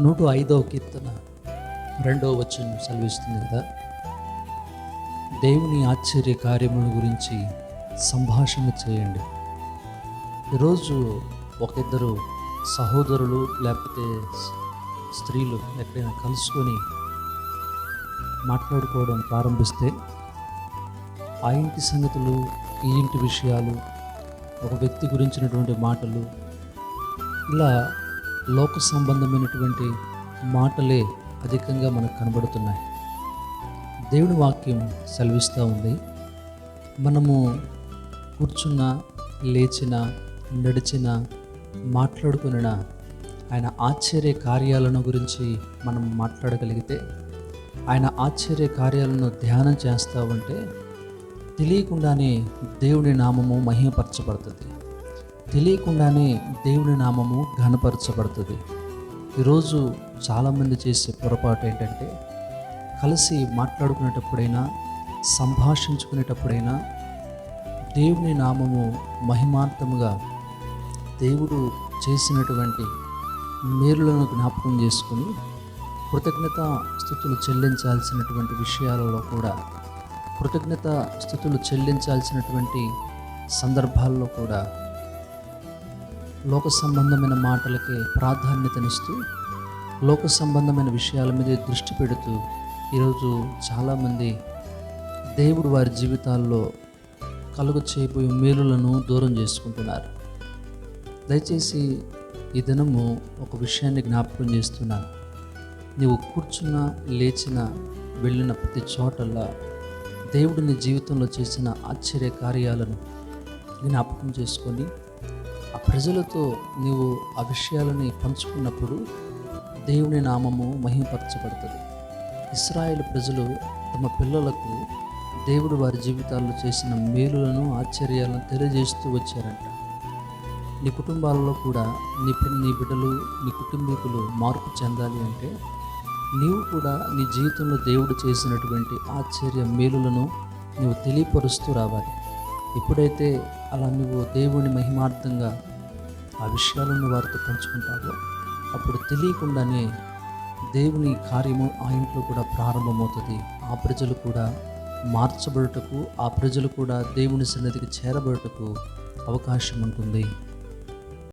నూట ఐదవ కీర్తన రెండవ వచనం సెలవిస్తుంది కదా. దేవుని ఆశ్చర్య కార్యముల గురించి సంభాషణ చేయండి. ఈరోజు ఒక ఇద్దరు సహోదరులు లేకపోతే స్త్రీలు ఎక్కడైనా కలుసుకొని మాట్లాడుకోవడం ప్రారంభిస్తే ఆ ఇంటి సంగతులు ఈ ఇంటి విషయాలు ఒక వ్యక్తి గురించినటువంటి మాటలు ఇలా లోక సంబంధమైనటువంటి మాటలే అధికంగా మనకు కనబడుతున్నాయి. దేవుని వాక్యం సెలవిస్తూ ఉంది. మనము కూర్చున్న లేచిన నడిచిన మాట్లాడుకున్న ఆయన ఆశ్చర్య కార్యాలను గురించి మనం మాట్లాడగలిగితే ఆయన ఆశ్చర్య కార్యాలను ధ్యానం చేస్తూ ఉంటే తెలియకుండానే దేవుని నామము మహిమపరచబడుతుంది. తెలియకుండానే దేవుని నామము ఘనపరచబడుతుంది. ఈరోజు చాలామంది చేసే పొరపాటు ఏంటంటే కలిసి మాట్లాడుకునేటప్పుడైనా సంభాషించుకునేటప్పుడైనా దేవుని నామము మహిమార్థముగా దేవుడు చేసినటువంటి మేలులను జ్ఞాపకం చేసుకుని కృతజ్ఞత స్థుతులు చెల్లించాల్సినటువంటి విషయాలలో కూడా కృతజ్ఞత స్థుతులు చెల్లించాల్సినటువంటి సందర్భాల్లో కూడా లోక సంబంధమైన మాటలకే ప్రాధాన్యతనిస్తూ లోక సంబంధమైన విషయాల మీద దృష్టి పెడుతూ ఈరోజు చాలామంది దేవుడు వారి జీవితాల్లో కలుగు చేయబోయే మేలులను దూరం చేసుకుంటున్నారు. దయచేసి ఈ దినము ఒక విషయాన్ని జ్ఞాపకం చేస్తున్నాను నీవు కూర్చున్న లేచిన వెళ్ళిన ప్రతి చోటల్లా దేవుడు నీ జీవితంలో చేసిన ఆశ్చర్య కార్యాలను జ్ఞాపకం చేసుకొని ప్రజలతో నీవు ఆ విషయాలని పంచుకున్నప్పుడు దేవుని నామము మహిమపరచబడుతుంది ఇస్రాయేల్ ప్రజలు తమ పిల్లలకు దేవుడు వారి జీవితాల్లో చేసిన మేలులను ఆశ్చర్యాలను తెలియజేస్తూ వచ్చారంట. నీ కుటుంబాలలో కూడా నీ పి- నీ బిడ్డలు నీ కుటుంబీకులు మార్పు చెందాలి అంటే నీవు కూడా నీ జీవితంలో దేవుడు చేసినటువంటి ఆశ్చర్య మేలులను నువ్వు తెలియపరుస్తూ రావాలి. ఎప్పుడైతే అలా నువ్వు దేవుని మహిమార్థంగా ఆ విషయాలను వారితో పంచుకుంటావో? అప్పుడు తెలియకుండానే దేవుని కార్యము ఆ ఇంట్లో కూడా ప్రారంభమవుతుంది. ఆ ప్రజలు కూడా మార్చబడుటకు ఆ ప్రజలు కూడా దేవుని సన్నిధికి చేరబడుటకు అవకాశం ఉంటుంది